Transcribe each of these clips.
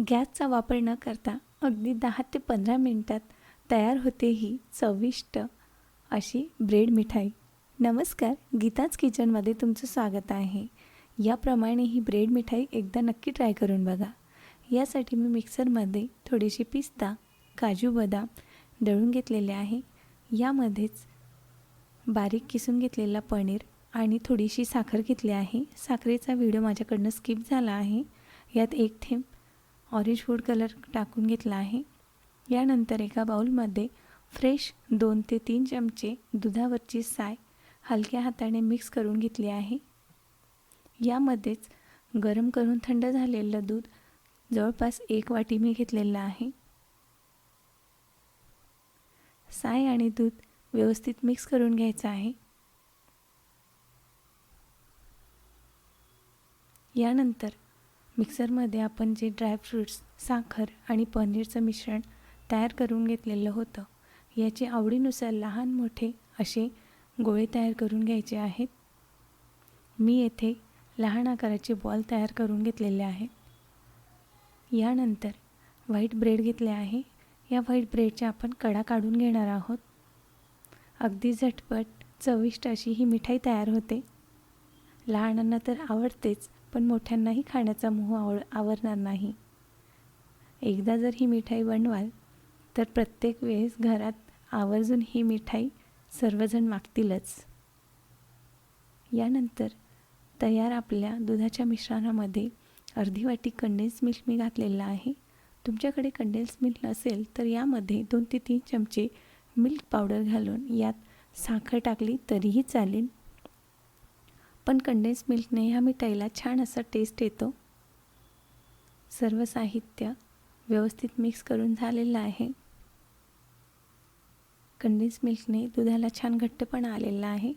गॅसचा वापर न करता अगदी दहा ते पंधरा मिनटात तयार होते ही चविष्ट अशी ब्रेड मिठाई. नमस्कार गीताच किचनमध्ये तुमचं स्वागत आहे. याप्रमाणे ही ब्रेड मिठाई एकदा नक्की ट्राय करून बघा. यासाठी मी मिक्सरमध्ये थोडीशी पिस्ता काजू बदाम दळून घेतलेले आहे. यामध्येच बारीक किसून घेतलेला पनीर आणि थोडीशी साखर घेतली आहे. साखरेचा व्हिडिओ माझ्याकडनं स्किप झाला आहे. यात एक थेंब ऑरेंज फूड कलर टाकून घेतला आहे. यानंतर एका बाउलमध्ये फ्रेश दोन ते तीन चमचे दुधावरची साय हलक्या हाताने मिक्स करून घेतली आहे. यामध्येच गरम करून थंड झालेलं दूध जवळपास एक वाटी मी घेतलेलं आहे. साय आणि दूध व्यवस्थित मिक्स करून घ्यायचं आहे. यानंतर मिक्सरमध्ये आपण जे ड्रायफ्रूट्स साखर आणि पनीरचं मिश्रण तयार करून घेतलेलं होतं. याचे आवडीनुसार लहान मोठे असे गोळे तयार करून घ्यायचे आहेत. मी येथे लहान आकाराचे बॉल तयार करून घेतलेले आहेत. यानंतर व्हाईट ब्रेड घेतले आहे. या व्हाईट ब्रेडच्या आपण कडा काढून घेणार आहोत. अगदी झटपट चविष्ट अशी ही मिठाई तयार होते. लहानांना तर आवडतेच. पण मोठ्यांनाही खाण्याचा मोह आवड आवडणार नाही. एकदा जर ही मिठाई बनवाल तर प्रत्येक वेळेस घरात आवर्जून ही मिठाई सर्वजण मागतीलच. यानंतर तयार आपल्या दुधाच्या मिश्रणामध्ये अर्धी वाटी कंडेन्स मिल्क मी घातलेला आहे. तुमच्याकडे कंडेन्स मिल्क नसेल तर यामध्ये दोन ते तीन चमचे मिल्क पावडर घालून यात साखर टाकली तरीही चालेल. पण कंडेन्स मिल्कने ह्या मिठाईला छान असा टेस्ट येतो. सर्व साहित्य व्यवस्थित मिक्स करून झालेलं आहे. कंडेन्स मिल्कने दुधाला छान घट्टपणा आलेला आहे.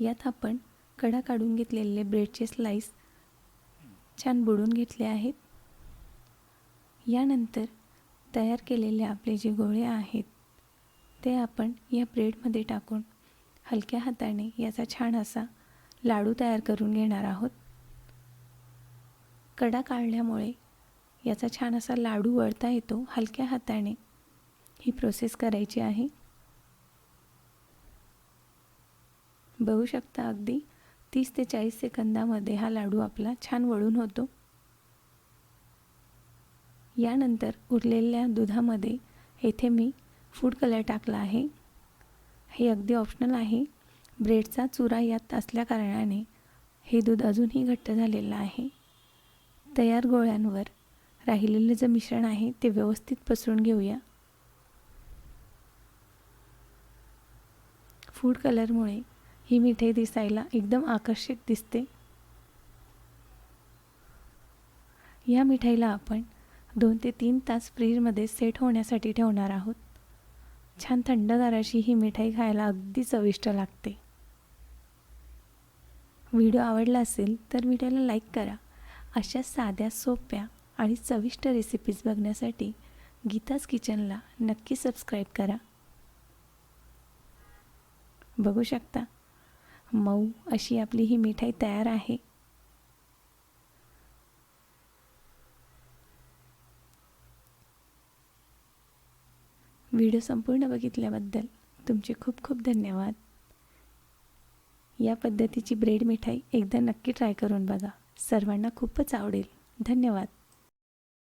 यात आपण कडा काढून घेतलेले ब्रेडचे स्लाईस छान बुडून घेतले आहेत. यानंतर तयार केलेले आपले जे गोळे आहेत ते आपण या ब्रेडमध्ये टाकून हलक्या हाताने याचा छान असा लाडू तयार करून घेणार आहोत. कडा काढल्यामुळे याचा छान असा लाडू वळता येतो हलक्या हाताने. ही प्रोसेस करायची आहे. बघू शकता अगदी तीस ते चाळीस सेकंदामध्ये हा लाडू आपला छान वळून होतो. यानंतर उरलेल्या दुधामध्ये येथे मी फूड कलर टाकला आहे. हे अगदी ऑप्शनल आहे. ब्रेडचा चुरा यात असल्या कारणाने हे दूध अजूनही घट्ट झालेलं आहे. तयार गोळ्यांवर राहिलेलं जे मिश्रण आहे ते व्यवस्थित पसरून घेऊया. फूड कलरमुळे ही मिठाई दिसायला एकदम आकर्षित दिसते. या मिठाईला आपण दोन ते तीन तास फ्रीजमध्ये सेट होण्यासाठी ठेवणार आहोत. छान थंडगार अशी ही मिठाई खायला अगदी चविष्ट लागते. व्हिडिओ आवडला असेल तर व्हिडिओला लाईक करा. अशा साध्या सोप्या आणि चविष्ट रेसिपीज बघण्यासाठी गीताज किचनला नक्की सबस्क्राईब करा. बघू शकता मऊ अशी आपली ही मिठाई तयार आहे. व्हिडिओ संपूर्ण बघितल्याबद्दल तुमचे खूप खूप धन्यवाद. या पद्धतीची ब्रेड मिठाई एकदा नक्की ट्राय करून बघा. सर्वांना खूपच आवडेल. धन्यवाद.